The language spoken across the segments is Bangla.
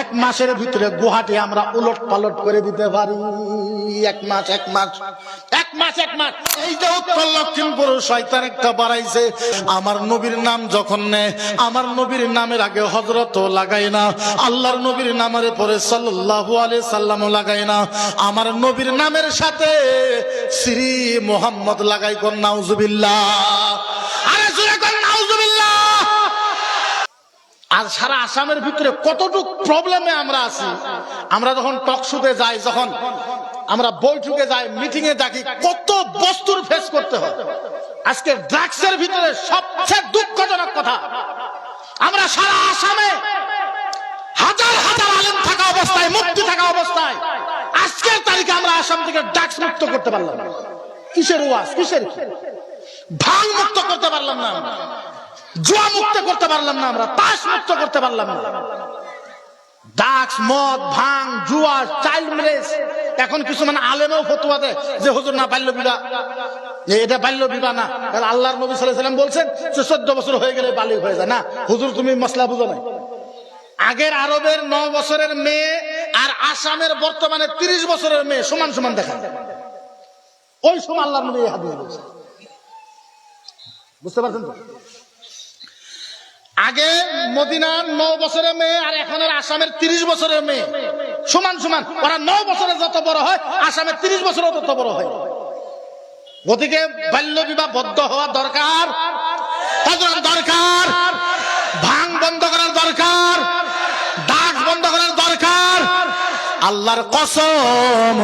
এক মাসের ভিতরে গুহাটি আমরা উলট পালট করে দিতে পারি। এক মাস এক মাস এক মাস এক মাস। এই যে উত্তর লক্ষিমপুর শয়তান একটা বাড়াইছে। আমার নবীর নাম যখন নেয়, আমার নবীর নামের আগে হজরত লাগাই না। আল্লাহর নবীর নামের পরে সাল্লাল্লাহু আলাইহি সাল্লাম লাগাই না। আমার নবীর নামের সাথে শ্রী মোহাম্মদ লাগাই কোন নাউজুবিল্লাহ। আর সারা আসামের ভিতরে কতটুক প্রবলেমে আমরা আছি, আমরা যখন টকশুতে যাই, যখন আমরা বৈঠকে যাই মিটিং এ থাকি কত বস্তুর ফেস করতে হয় আজকে ড্রাগসের ভিতরে সবচেয়ে দুঃখজনক কথা, আমরা সারা আসামে হাজার হাজার আলেম থাকা অবস্থায়, মুক্তি থাকা অবস্থায়, আজকের তারিখে আমরা আসাম থেকে ড্রাগস মুক্ত করতে পারলাম না কিসের ওয়াজ কিসের? ভাং মুক্ত করতে পারলাম না। জুয়া মুক্ত করতে পারলাম না আমরা, তাস মুক্ত করতে পারলাম না। ডাক্স মদ, ভাং, জুয়া চাইল্ড ম্যারেজ এখন কিছু মানে আলেমেও ফতুয়া দেয় যে, হুজুর, না, বাল্য বিবাহ। এটা বাল্য বিবাহ না। আল্লাহর নবী সাল্লাম বলছেন যে, চোদ্দ বছর হয়ে গেলে বালিক হয়ে যায়। না, হুজুর, তুমি মশলা বুঝো নাই। আগের আরবের ন বছরের মেয়ে আর আসামের বর্তমানে তিরিশ বছরের মেয়ে, সমান সমান দেখা ওই সময় আল্লাহর নবী এই হাদিস বলছেন। বুঝতে পারছেন তো? আগে মদিনার নয় বছরের মেয়ে, আর এখনের আসামের তিরিশ বছরের মেয়ে। সমান সমান। ওরা নয় বছরে যত বড় হয়, আসামের তিরিশ বছরে তত বড় হয়। গতিকে বাল্য বিবাহ বদ্ধ হওয়া দরকার। দরকার ভাং বন্ধ করার দরকার ডাক বন্ধ করার দরকার আল্লাহর কসম,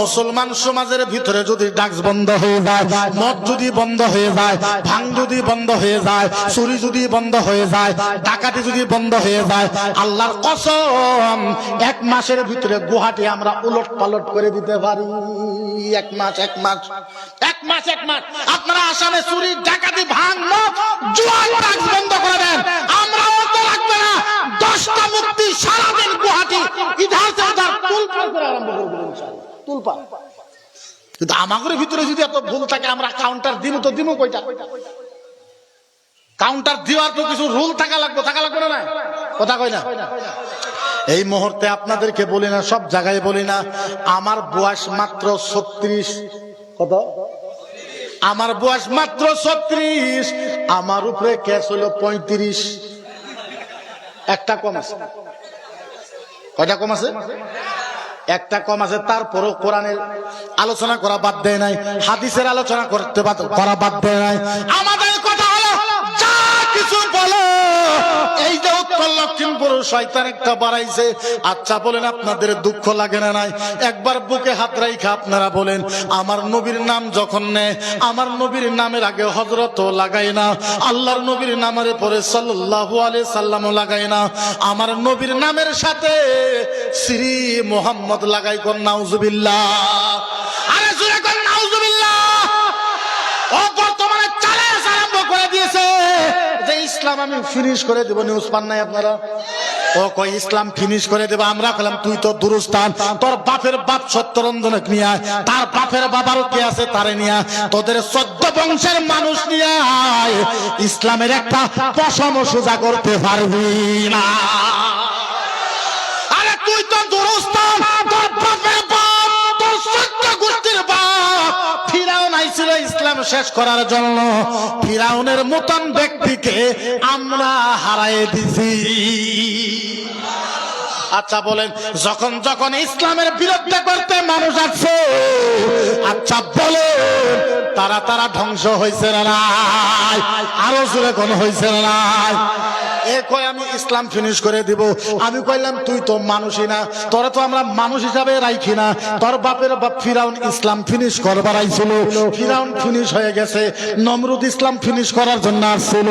মুসলমান সমাজের ভিতরে যদি ডাক্স বন্ধ হয়ে যায়, মদ যদি বন্ধ হয়ে যায়, ভাং যদি বন্ধ হয়ে যায়, চুরি যদি বন্ধ হয়ে যায়, ডাকাতি যদি বন্ধ হয়ে যায়, আল্লাহর কসম, এক মাসের ভিতরে গুহাটি আমরা উলট পালট করে দিতে পারি। এক মাস এক মাস এক মাস এক মাস। আপনারা আসামে চুরি, ডাকাতি, ভাং, মদ জুয়া বন্ধ করে দেন। আমরাও তো রাখবে না। দশটা মুক্তি সারাদিন গুহাটি ইধার করে আরম্ভ করে ইনশাআল্লাহ। তুলপার কিন্তু আমাদের ভিতরে যদি এত ভুল থাকে, আমরা কাউন্টার দিব তো দিব কইটা? কাউন্টার দেওয়ার তো কিছু রুল থাকা লাগবে থাকা লাগবে না কথা কই না? এই মুহূর্তে আপনাদেরকে বলি না, সব জায়গায় বলি না, আমার বয়স মাত্র ছত্রিশ। কত? আমার বয়স মাত্র ছত্রিশ, আমার উপরে ক্যাশ হলো পঁয়ত্রিশ। একটা কম আছে। কয়টা কম আছে? একটা কম আছে, তারপরও কোরআনের আলোচনা করা বাদ দেয় নাই, হাদিসের আলোচনা করতে করা বাদ দেয় নাই। আমাদের কথা হলো, যা কিছু বলো। এই যে উত্তর লক্ষিমপুর, শয়তান একটা বাড়াইছে। আচ্ছা বলেন আপনাদের দুঃখ লাগে না নাই? একবার বুকে হাত রাইখা আপনারা বলেন, আমার নবীর নাম যখন নেয়, আমার নবীর নামের আগে হজরত লাগাই না, আল্লাহর নবীর নামের পরে সাল্লাল্লাহু আলাইহি সাল্লাম লাগাই না। আমার নবীর নামের সাথে শ্রী মোহাম্মদ লাগাই কোন নাউজুবিল্লাহ। ইসলাম আমি ফিনিশ করে দেব নিউজ পান নাই আপনারা ও কই ইসলাম ফিনিশ করে দেব, আমরা কইলাম, তুই তো দুরস্থান তোর বাপের বাপ সত্যরঞ্জনক নিয়ে। তার বাপের বাবারও কে আছে তারে নিয়ে। তোদের চোদ্দ বংশের মানুষ নিয়ে। ইসলামের একটা পশম সোজা করতে পারবি না আরে তুই তো দুরস্থান তোর শেষ করার জন্য ফিরাউনের মতন ব্যক্তিকে আমরা হারাই দিছি। আচ্ছা বলেন, যখন যখন ইসলামের বিরুদ্ধে করতে মানুষ আছে আচ্ছা বলে তারা তারা ধ্বংস হয়েছে না আরও জোরে কোন হয়েছে না এ কয় আমি ইসলাম ফিনিশ করে দিব। আমি কইলাম, তুই তো মানুষই না, তোরা তো আমরা মানুষ হিসাবে রাখি না। তোর বাপের বাপ ফিরাউন ইসলাম ফিনিশ করবার আইছিল। ফিরাউন ফিনিশ হয়ে গেছে। নমরুদ ইসলাম ফিনিশ করার জন্য আসছিল।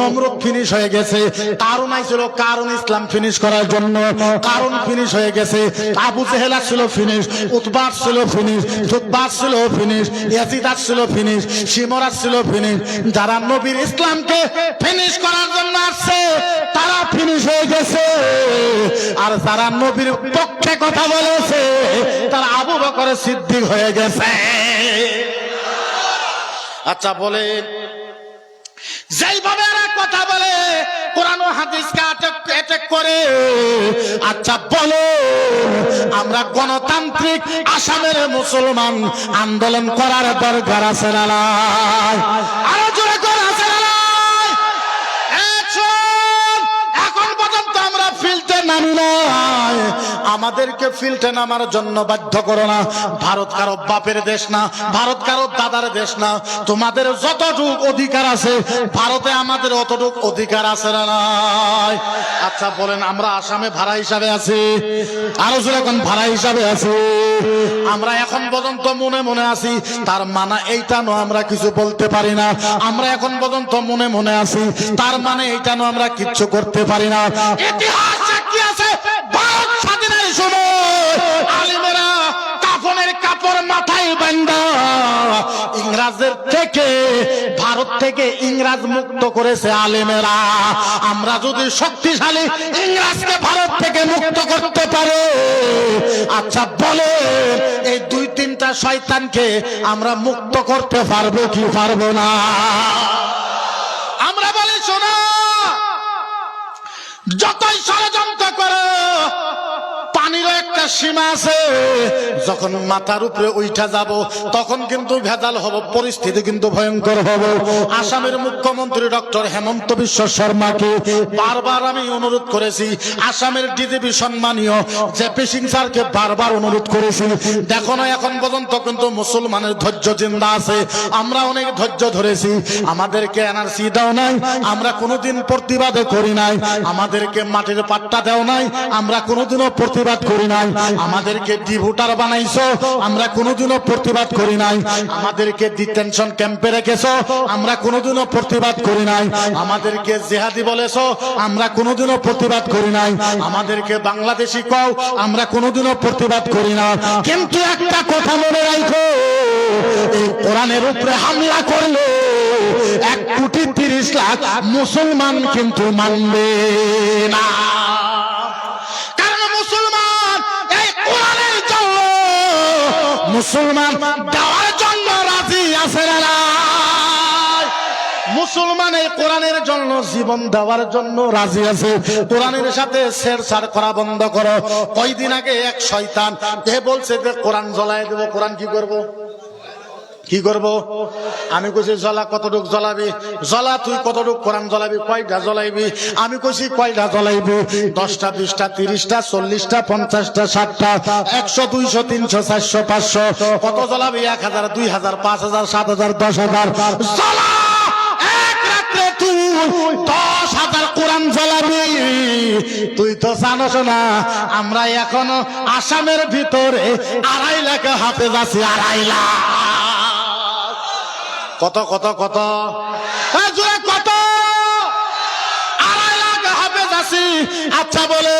নমরুদ ফিনিশ হয়ে গেছে। কারণ আইছিল কারণ ইসলাম ফিনিশ করার জন্য। কারণ ফিনিশ হয়ে গেছে। আবু জেহেল ছিল ফিনিশ উতবাস ছিল ফিনিশ সুতবাস ছিল ফিনিশ ইয়াজিদ ছিল ফিনিশ সিমর ছিল ফিনিশ যারা নবীর ইসলামকে ফিনিশ করার জন্য আসছে তারা ফিনিশ হয়ে গেছে। আর যারা নবীর পক্ষে কথা বলেছে, তারা আবু বকরের সিদ্দিক হয়ে গেছে। আচ্ছা বলে যেইভাবে এরা কথা বলে, কোরআন হাদিসকে অ্যাটাক করে। আচ্ছা বলো, আমরা গণতান্ত্রিক আসামের মুসলমান আন্দোলন করার দরকার আছে না? আরও জোরে করে আছে না নাই? এই শোন, এখন পর্যন্ত আমরা ফিল্ডে নামি নাই আমাদেরকে ফিল্ডে নামার জন্য বাধ্য করো না। ভারত কারও বাপের দেশ না, ভারত কারও দাদার দেশ না। তোমাদের যতটুক অধিকার আছে, ভারতে আমাদের অতটুক অধিকার আছে না আচ্ছা বলেন, আমরা আসামে ভাড়া হিসাবে আছি, আরও এখন ভাড়া হিসাবে আছি। আমরা এখন পর্যন্ত মনে মনে আছি, তার মানা এইটা নো আমরা কিছু বলতে পারি না। আমরা এখন পর্যন্ত মনে মনে আছি, তার মানে এইটা নো আমরা কিচ্ছু করতে পারি না। ইতিহাস সাক্ষী আছে? ভারত স্বাধীনের সময় আলিমেরা কাফনের কাপড় মাথায় বান্ধা ইংরাজের থেকে, ভারত থেকে ইংরাজ মুক্ত করেছে আলেমেরা। আমরা যদি শক্তিশালী ইংরাজকে ভারত থেকে মুক্ত করতে পারে আচ্ছা বলে এই দুই তিনটা শয়তানকে আমরা মুক্ত করতে পারব কি পারব না? আমরা বলি, শোনা, যতই ষড়যন্ত্র পানিরও একটা সীমা আছে। যখন মাথার উপরে উঠা যাব, তখন কিন্তু ভেজাল হব, পরিস্থিতি কিন্তু ভয়ঙ্কর হবে। আসামের মুখ্যমন্ত্রী ডক্টর হেমন্ত বিশ্ব শর্মাকে বারবার আমি অনুরোধ করেছি, আসামের ডিজিপি সম্মানীয় জেপি সিং স্যারকে বারবার অনুরোধ করেছি। দেখো না, এখন পর্যন্ত কিন্তু মুসলমানের ধৈর্য জিন্দা আছে। আমরা অনেক ধৈর্য ধরেছি। আমাদেরকে এনআরসি দাও নাই, আমরা কোনোদিন প্রতিবাদে করি নাই। আমাদেরকে মাটির পাট্টা দেও নাই, আমরা কোনোদিনও প্রতিবাদ করি নাই। আমাদেরকে ডিভোটার বানাইছো, আমরা কোনোদিনও প্রতিবাদ করি নাই। আমাদেরকে ডিটেনশন ক্যাম্পে রেখেছো, আমরা কোনোদিনও প্রতিবাদ করি নাই। আমাদেরকে জেহাদি বলেছ, আমরা কোনোদিনও প্রতিবাদ করি নাই। আমাদেরকে বাংলাদেশি কও, আমরা কোনোদিনও প্রতিবাদ করি না। কিন্তু একটা কথা মনে রাখো, এই কোরআনের উপরে হামলা করলে এক কোটি তিরিশ লাখ মুসলমান কিন্তু মানবে। মুসলমান দেওয়ার জন্য রাজি আছে? মুসলমান এই কোরআনের জন্য জীবন দেওয়ার জন্য রাজি আছে। কোরআনের সাথে শের সার করা বন্ধ করো। কয়দিন আগে এক শয়তান, এ বলছে যে কোরআন জ্বলায় দেবো, কোরআন কি করব? কি করব? আমি কইছি জ্বলা কতটুক জ্বলাবি? জ্বলা তুই কতটুক কোরআন জ্বলাবি? কয়টা জ্বলাইবি? আমি কইছি কয়টা জ্বলাইবি? দশটা, বিশটা, তিরিশটা, চল্লিশটা, পঞ্চাশটা, ষাটটা, একশো, দুইশো, তিনশো, চারশো, পাঁচশো। কত জ্বলাবি? এক হাজার, দুই হাজার, পাঁচ হাজার, সাত হাজার, দশ হাজার। তুই দশ হাজার কোরআন জ্বলাবি। তুই তো জানোস না, আমরা এখনও আসামের ভিতরে আড়াই লাখ হাতে যাচ্ছি আড়াই লাখ। কত কত কত? জোরে কত? হাফেজ আছি। আচ্ছা বলে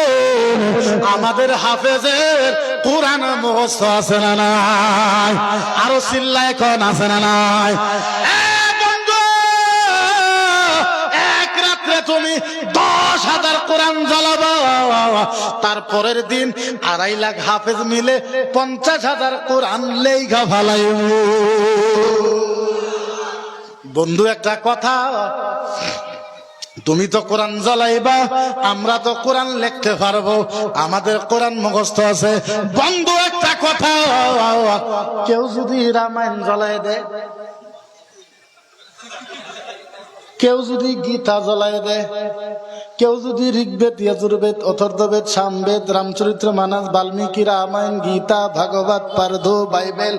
আমাদের হাফেজের কোরআন মুখস্থ আছে না নাই? আরও চিল্লা এখন আছে না নাই? তুমি দশ হাজার কোরআন জ্বালাবো। তারপরের দিন আড়াই লাখ হাফেজ মিলে পঞ্চাশ হাজার কোরআন লেখা ফালাই বন্ধু, একটা কথা। তুমি তো কোরআন জ্বালাইবা, আমরা তো কোরআন লিখতে পারব। আমাদের কোরআন মুখস্থ আছে। বন্ধু, একটা কথা। কেউ যদি রামায়ণ জ্বলাই দেয়, কেউ যদি গীতা জ্বলাই দেয়, কেউ যদি ঋগ্বেদ যজুর্বেদ অথর্ববেদ, সামবেদ, রামচরিত্র, মানস, বাল্মীকি, রামায়ণ, গীতা, ভাগবত, পারধ, বাইবেল,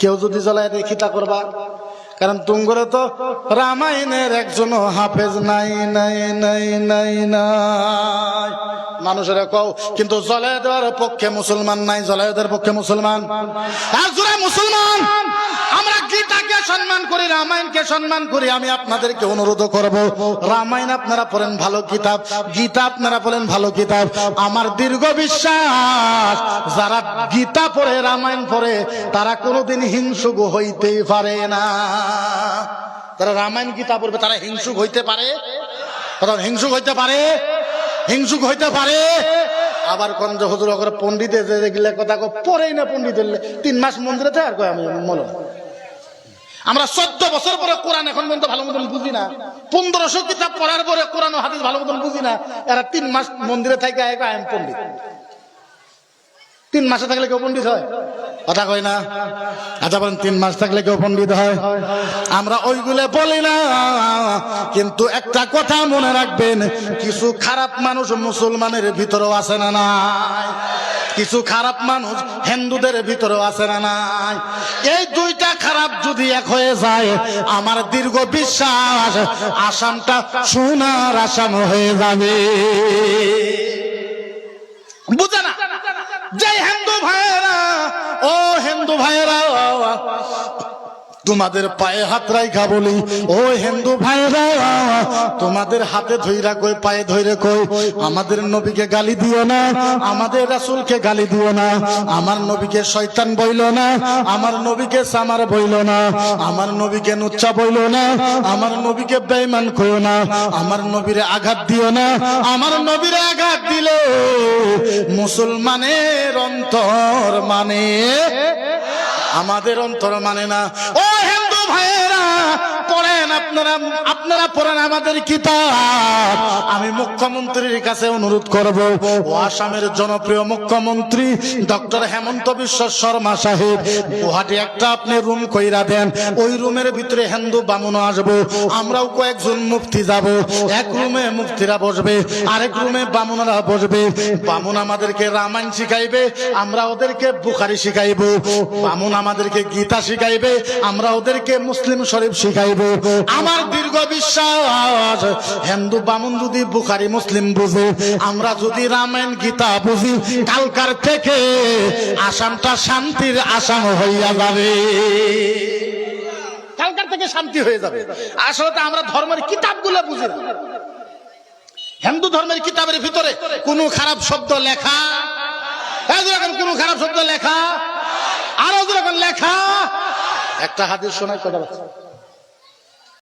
কেউ যদি জ্বলাই দেয় খিতা করবা? কারণ তুঙ্গরে তো রামায়ণের একজন হাফেজ নাই নাই নাই নাই নাই। মানুষের কও, কিন্তু জলায়দার পক্ষে মুসলমান নাই জলায়দার পক্ষে মুসলমান। মুসলমান আমরা গীতাকে সম্মান করি, রামায়ণকে সম্মান করি, আমি আপনাদেরকে অনুরোধ করব, রামায়ণ আপনারা পড়েন ভালো কিতাব, গীতা আপনারা পড়েন ভালো কিতাব। আমার দীর্ঘ বিশ্বাস, যারা গীতা পড়ে, রামায়ণ পড়ে, তারা কোনোদিন হিংসুক হইতেই পারে না। তারা রামায়ণ, গীতা পড়বে, তারা হিংসুক হইতে পারে? তারা হিংসুক হইতে পারে? হিংসুক হইতে পারে? আবার কোন যে হুজুর করে পন্ডিতে কথা কো পড়েই না পন্ডিত হইলে তিন মাস মন্দিরে থাকে আর কয় আমি মলো আমরা চোদ্দ বছর পরে কোরআন এখন পর্যন্ত ভালো মতন বুঝি না। পনেরোশো কিতাব পড়ার পরে কোরআন হাদিস ভালো মতন বুঝি না। এরা তিন মাস মন্দিরে থাকে আয় পণ্ডিত। তিন মাসে থাকলে কেউ পণ্ডিত হয়? কথা কই না। আচ্ছা বলেন, তিন মাস থাকলে কেউ পণ্ডিত হয়? আমরা ওইগুলো বলি না, কিন্তু একটা কথা মনে রাখবেন, কিছু খারাপ মানুষ মুসলমানের ভিতরেও আছে না নাই? কিছু খারাপ মানুষ হিন্দুদের ভিতরেও আছে না নাই? এই দুইটা খারাপ যদি এক হয়ে যায়, আমার দীর্ঘ বিশ্বাস আসামটা সোনার আসাম হয়ে যাবে। বুঝে না? যে হিন্দু ভাইয়েরা, ও হিন্দু ভাইয়েরা তোমাদের পায়ে হাত রাইখা বলি। ও হিন্দু ভাইরা তোমাদের হাতে ধইরা কই, পায়ে ধইরে কই, আমাদের নবীকে গালি দিও না, আমাদের রাসূলকে গালি দিও না, আমার নবীকে শয়তান বইল না, আমার নবীকে সামার বইল না, আমার নবীকে নুচ্চা বইল না, আমার নবীকে বেঈমান কইও না, আমার নবীরে আঘাত দিও না, আমার নবীরে আঘাত দিলে মুসলমানের অন্তর মানে আমাদের অন্তর মানে না। ও ভাইয়েরা পড়েন আপনারা। আপনারা পড়েন আমাদের কিতাব। আমি মুখ্যমন্ত্রীর কাছে অনুরোধ করব। ও আসামের জনপ্রিয় মুখ্যমন্ত্রী, ডক্টর হেমন্ত বিশ্ব শর্মা সাহেব। গুয়াহাটি একটা আপনি রুম কইরা দেন। ওই রুমের ভিতরে হিন্দু বামুন আসব। আমরাও কয়েকজন মুফতি যাব। এক রুমে মুফতিরা বসবে, আরেক রুমে বামুনরা বসবে। বামুন আমাদেরকে রামায়ণ শিখাইবে, আমরা ওদেরকে বুখারি শিখাইব। বামুন আমাদেরকে গীতা শিখাইবে, আমরা ওদেরকে মুসলিম শরীফ শিখাইব। আমার দীর্ঘ বিশ্বাস হিন্দু বামুন যদি বুখারি, মুসলিম বুঝে, আমরা যদি রামায়ণ, গীতা বুঝি, কালকার থেকে আসামটা শান্তির আসাম হইয়া যাবে। কালকার থেকে শান্তি হয়ে যাবে। আসলে আমরা ধর্মের কিতাবগুলো বুঝি হিন্দু ধর্মের কিতাবের ভিতরে কোনো খারাপ শব্দ লেখা? কোনো খারাপ শব্দ লেখা? আরও লেখা? একটা হাদিস শোনায়, কথা